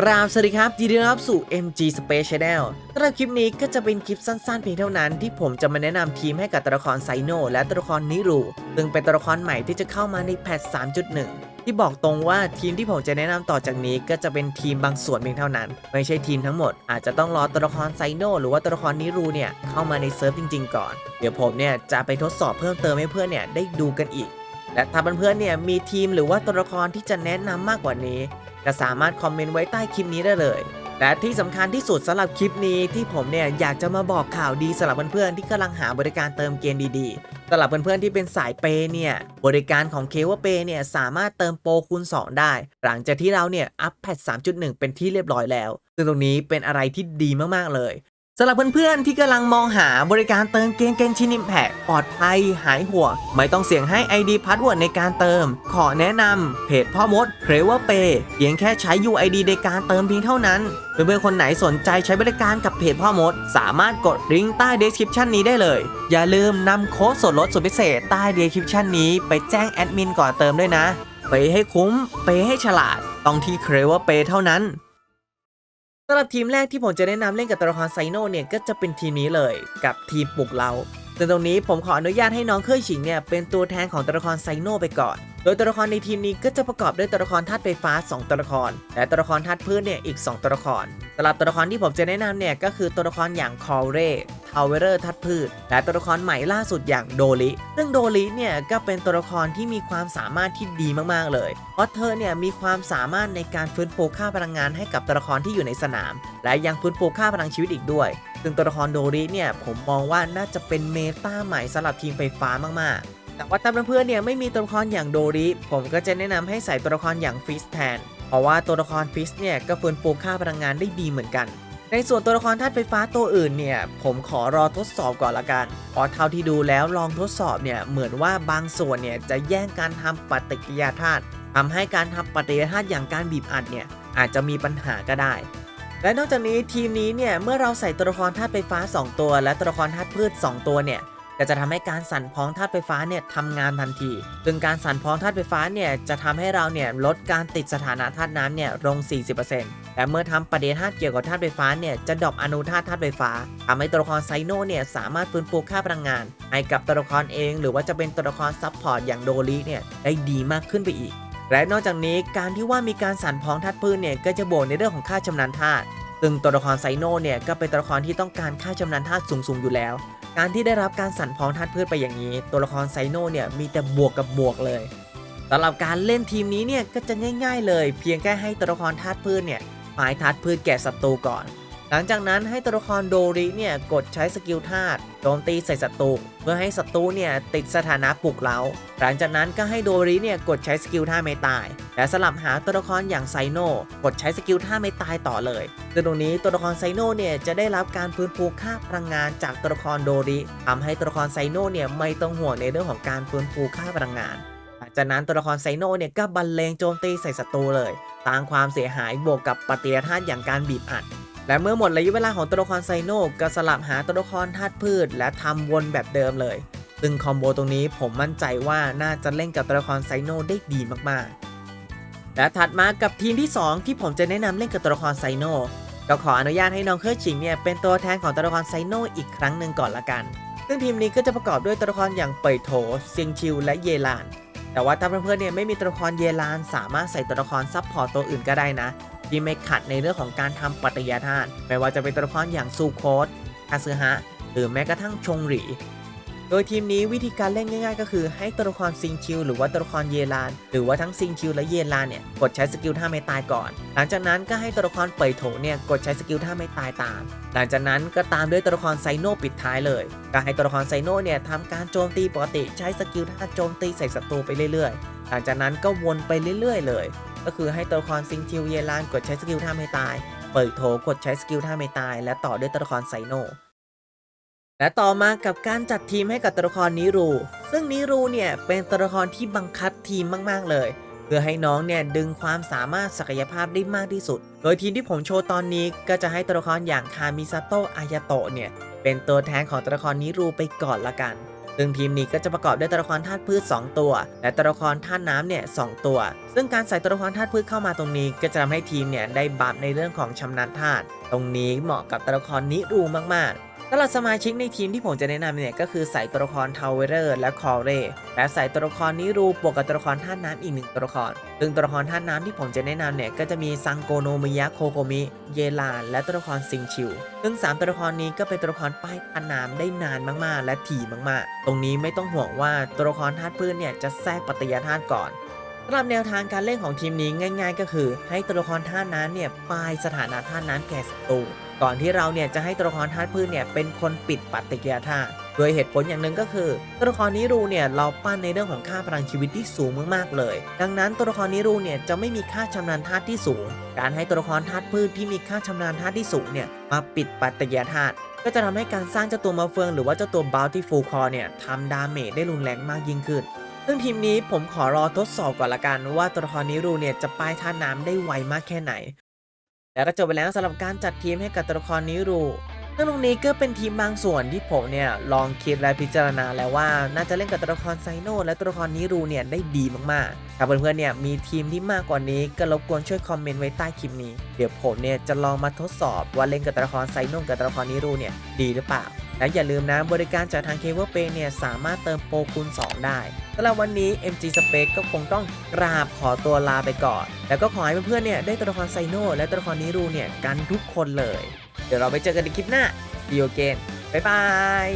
กราบสวัสดีครับยินดีต้อนรับสู่ MG Space Channel สำหรับคลิปนี้ก็จะเป็นคลิปสั้นๆเพียงเท่านั้นที่ผมจะมาแนะนำทีมให้กับตัวละครไซโนและตัวละครนิรูซึ่งเป็นตัวละครใหม่ที่จะเข้ามาในแพท 3.1 ที่บอกตรงว่าทีมที่ผมจะแนะนำต่อจากนี้ก็จะเป็นทีมบางส่วนเพียงเท่านั้น ไม่ใช่ทีมทั้งหมด อาจจะต้องรอตัวละครไซโนหรือว่าตัวละครนิรูเนี่ยเข้ามาในเซิร์ฟจริง ๆ ก่อน เดี๋ยวผมเนี่ยจะไปทดสอบเพิ่มเติมให้เพื่อนเนี่ยได้ดูกันอีก และถ้าเพื่อนๆเนี่ยมีทีมหรือว่าตัวละครที่จะแนะนำมากกว่านี้ ก็สามารถคอมเมนต์ไว้ใต้คลิปนี้ได้เลย และที่สำคัญที่สุดสำหรับคลิปนี้ที่ผมเนี่ยอยากจะมาบอกข่าวดีสำหรับเพื่อนๆที่กำลังหาบริการเติมเกมดีๆสำหรับเพื่อนๆที่เป็นสายเปเนี่ยบริการของเคว่าเปเนี่ยสามารถเติมโปรคูณ2 ได้ หลังจากที่เราเนี่ยอัปแพท3.1 เป็นที่เรียบร้อยแล้วซึ่งตรงนี้เป็นอะไรที่ดีมากๆเลย สำหรับเพื่อนๆที่กำลังมองหาบริการเติมเกมเกนชินิมแพกปลอดภัย หายห่วงไม่ต้องเสี่ยงให้ ID พาสเวิร์ดในการเติม ขอแนะนำเพจพ่อมดเพรเวอร์เปเพียงแค่ใช้ UID ในการเติมเพียงเท่านั้น เพื่อนๆคนไหนสนใจใช้บริการกับเพจพ่อมด สามารถกดลิงก์ใต้ description นี้ได้เลย อย่าลืมนำโค้ดส่วนลดสุดพิเศษใต้ description นี้ไปแจ้งแอดมินก่อนเติมด้วยนะเปให้คุ้มเปให้ฉลาดต้องที่เครเวอร์เปเท่านั้น สำหรับทีมแรกที่ผมจะแนะนำเล่นกับตัวละครไซโนเนี่ยก็จะเป็นทีมนี้เลยกับทีมปลุกเราซึ่งตรงนี้ผมขออนุญาตให้น้องเคยฉิงเนี่ยเป็นตัวแทนของตัวละครไซโนไปก่อน โดยตัวละครในทีมนี้ก็จะประกอบด้วยตัวละครธาตุไฟฟ้า 2 ตัวละคร และตัวละครธาตุพืชเนี่ยอีก 2 ตัวละครสำหรับตัวละครที่ผมจะแนะนำเนี่ยก็คือตัวละครอย่างคอเรทาวเวอร์ธาตุพืช และตัวละครใหม่ล่าสุดอย่างโดลิซึ่งโดลิเนี่ยก็เป็นตัวละครที่มีความสามารถที่ดีมากๆเลย เพราะเธอเนี่ยมีความสามารถในการฟื้นฟูค่าพลังงานให้กับตัวละครที่อยู่ในสนาม และยังฟื้นฟูค่าพลังชีวิตอีกด้วย ซึ่งตัวละครโดริเนี่ยผมมองว่าน่าจะเป็นเมตาใหม่สำหรับทีมไฟฟ้ามากๆ แต่ว่าถ้าเพื่อนๆเนี่ยไม่มีตัวละครอย่างโดริ ผมก็จะแนะนำให้ใส่ตัวละครอย่างฟิสแทน เพราะว่าตัวละครฟิสเนี่ยก็ฟื้นฟูค่าพลังงานได้ดีเหมือนกัน ในส่วนตัวละครธาตุไฟฟ้าตัวอื่นเนี่ยผมขอรอทดสอบก่อนละกันเพราะเท่าที่ดูแล้วลองทดสอบเนี่ยเหมือนว่าบางส่วนเนี่ยจะแย่งการทำปฏิกิริยาธาตุทำให้การทำปฏิกิริยาธาตุอย่างการบีบอัดเนี่ยอาจจะมีปัญหาก็ได้ และนอกจากนี้ทีมนี้เนี่ยเมื่อเราใส่ตัวละครธาตุไฟฟ้า 2 ตัว และตัวละครธาตุพืช 2 ตัวเนี่ย ก็จะทำให้การสั่นพ้องธาตุไฟฟ้าเนี่ยทำงานทันที ซึ่งการสั่นพ้องธาตุไฟฟ้าเนี่ยจะทำให้เราเนี่ยลดการติดสถานะธาตุน้ำเนี่ยลง 40%และเมื่อทำปฏิกิริยาธาตุเกี่ยวกับธาตุไฟฟ้าเนี่ยจะดรอปอนุธาตุธาตุไฟฟ้าทำให้ตัวละครไซโนเนี่ยสามารถฟื้นฟูค่าพลังงานให้กับตัวละครเอง หรือว่าจะเป็นตัวละครซับพอร์ตอย่างโดริเนี่ยได้ดีมากขึ้นไปอีก และนอกจากนี้การที่ว่ามีการสั่นพ้องธาตุพืชเนี่ยก็จะบวกในเรื่องของค่าชำนาญธาตุซึ่งตัวละครไซโนเนี่ยก็เป็นตัวละครที่ต้องการค่าชำนาญธาตุสูงๆอยู่แล้ว การที่ได้รับการสั่นพ้องธาตุพืชไปอย่างนี้ ตัวละครไซโนเนี่ยมีแต่บวกกับบวกเลยสำหรับการเล่นทีมนี้เนี่ยก็จะง่าย ๆ เลย เพียงแค่ให้ตัวละครธาตุพืชเนี่ยหมายธาตุพืชแก่ศัตรูก่อน ลังจากนั้นให้ตัวละครโดริเนี่ยกดใช้สกิลธาตุโจมตีใส่ศัตรูเพื่อให้ศัตรูเนี่ยติดสถานะปลุกเร้า หลังจากนั้นก็ให้โดริเนี่ยกดใช้สกิลท่าไม่ตาย และสลับหาตัวละครอย่างไซโนกดใช้สกิลท่าไม่ตายต่อเลยซึ่งตรงนี้ตัวละครไซโนเนี่ยจะได้รับการฟื้นฟูค่าพลังงานจากตัวละครโดริทำให้ตัวละครไซโนเนี่ยไม่ต้องห่วงในเรื่องของการฟื้นฟูค่าพลังงานหลังจากนั้นตัวละครไซโนเนี่ยก็บรรเลงโจมตีใส่ศัตรูเลย สร้างความเสียหายบวกกับปฏิกิริยาธาตอย่างการบีบอัด และเมื่อหมดระยะเวลาของตัวละครไซโนก็สลับหาตัวละครธาตุพืช และทำวนแบบเดิมเลย ซึ่งคอมโบตรงนี้ผมมั่นใจว่าน่าจะเล่นกับตัวละครไซโนได้ดีมากๆ และถัดมากับทีมที่ 2 ที่ผมจะแนะนำเล่นกับตัวละครไซโนก็ขออนุญาตให้น้องเคอร์ชิงเนี่ยเป็นตัวแทนของตัวละครไซโนอีกครั้งหนึ่งก่อนละกัน ซึ่งทีมนี้ก็จะประกอบด้วยตัวละครอย่างเปยโถเซียงชิวและเยลาน แต่ว่าถ้าเพื่อนๆเนี่ยไม่มีตัวละครเยลาน สามารถใส่ตัวละครซับพอร์ตตัวอื่นก็ได้นะ ที่ไม่ขัดในเรื่องของการทำปฏิยาธาตุไม่ว่าจะเป็นตัวละครอย่างซูโคสคาซึฮะ หรือแม้กระทั่งชงหรี โดยทีมนี้วิธีการเล่นง่ายๆ ก็คือให้ตัวละครซิงคิวหรือว่าตัวละครเยลาน หรือว่าทั้งซิงคิวและเยลานเนี่ยกดใช้สกิลท่าไม่ตายก่อน หลังจากนั้นก็ให้ตัวละครเป่ยโถเนี่ยกดใช้สกิลท่าไม่ตายตาม หลังจากนั้นก็ตามด้วยตัวละครไซโนปิดท้ายเลยก็ให้ตัวละครไซโนเนี่ยทำการโจมตีปกติใช้สกิลท่าโจมตีใส่ศัตรูไปเรื่อยๆ หลังจากนั้นก็วนไปเรื่อย ๆ เลย ก็คือให้ตัวละครซิงคิวเยลานกดใช้สกิลท่าไม่ตาย เปิดโถกดใช้สกิลท่าไม่ตาย และต่อด้วยตัวละครไซโนและต่อมากับการจัดทีมให้กับตัวละครนิรู ซึ่งนิรูเนี่ยเป็นตัวละครที่บังคับทีมมาก ๆ เลย เพื่อให้น้องเนี่ยดึงความสามารถศักยภาพได้มากที่สุด โดยทีมที่ผมโชว์ตอนนี้ก็จะให้ตัวละครอย่างคามิซาโตะอายาโตะเนี่ยเป็นตัวแทนของตัวละครนิรูไปก่อนละกัน ซึ่งทีมนี้ก็จะประกอบด้วยตัวละครธาตุพืช 2 ตัว และตัวละครธาตุน้ำเนี่ยสตัว ซึ่งการใส่ตัวละครธาตุพืชเข้ามาตรงนี้ ก็จะทำให้ทีมเนี่ยได้บัฟในเรื่องของชำนาญธาตุตรงนี้เหมาะกับตัวละครนิรูมากๆ สำหรับสมาชิกในทีมที่ผมจะแนะนำเนี่ยก็คือใส่ตัวละครทาวเวอร์และคอเรและใส่ตัวละครนิรูบวกกับตัวละครธาน้ำอีกหนึ่งตัวละคร ซึ่งตัวละครธาน้ำที่ผมจะแนะนำเนี่ยก็จะมีซังโกโนมิยะโคโคมิ เยลาน และตัวละครซิงชิว ซึ่ง 3 ตัวละครนี้ก็เป็นตัวละครป้ายธาน้ำได้นานมากๆ และถี่มากๆ ตรงนี้ไม่ต้องห่วงว่าตัวละครธาตุพืชเนี่ยจะแทรกปฏิยาธาตุก่อนสำหรับแนวทางการเล่นของทีมนี้ง่าย ๆ ก็คือ ให้ตัวละครธาน้ำเนี่ยป้ายสถานะธาน้ำแก่ศัตรู ก่อนที่เราเนี่ยจะให้ตัวละครธาตุพืชเนี่ยเป็นคนปิดปฏิกิริยาธาตุโดยเหตุผลอย่างหนึ่งก็คือ ตัวละครนิรูเนี่ยเราปั้นในเรื่องของค่าพลังชีวิตที่สูงมากๆเลย ดังนั้นตัวละครนิรูเนี่ยจะไม่มีค่าชำนาญธาตุที่สูง การให้ตัวละครธาตุพืชที่มีค่าชำนาญธาตุที่สูงเนี่ยมาปิดปฏิกิริยาธาตุก็จะทำให้การสร้างเจ้าตัวมาเฟืองหรือว่าเจ้าตัวบ o ลที่ฟูลคอเนี่ยทำดาเมจได้รุนแรงมากยิ่งขึ้น ซึ่งทีมนี้ผมขอรอทดสอบก่อนละกันว่าตัวละครนิรูเนี่ยจะป้ายท่าน้ำได้ไวมากแค่ไหน แล้วก็จบไปแล้วสำหรับการจัดทีมให้กับตัวละครนิรู ซึ่งตรงนี้ก็เป็นทีมบางส่วนที่ผมเนี่ยลองคิดและพิจารณาแล้วว่าน่าจะเล่นกับตัวละครไซโนและตัวละครนิรูเนี่ยได้ดีมากๆ ถ้าเพื่อนๆเนี่ยมีทีมที่มากกว่านี้ก็รบกวนช่วยคอมเมนต์ไว้ใต้คลิปนี้ เดี๋ยวผมเนี่ยจะลองมาทดสอบว่าเล่นกับตัวละครไซโนกับตัวละครนิรูเนี่ยดีหรือเปล่า และอย่าลืมนะบริการจากทางเคเบิลเปเนี่ยสามารถเติมโปรคูณ2 ได้สำหรับวันนี้ MG Space ก็คงต้องกราบขอตัวลาไปก่อน แล้วก็ขอให้เพื่อนๆเนี่ยได้ตัวละครไซโนและตัวละครนิรูเนี่ยกันทุกคนเลย เดี๋ยวเราไปเจอกันในคลิปหน้าดีโอเกนบ๊ายบาย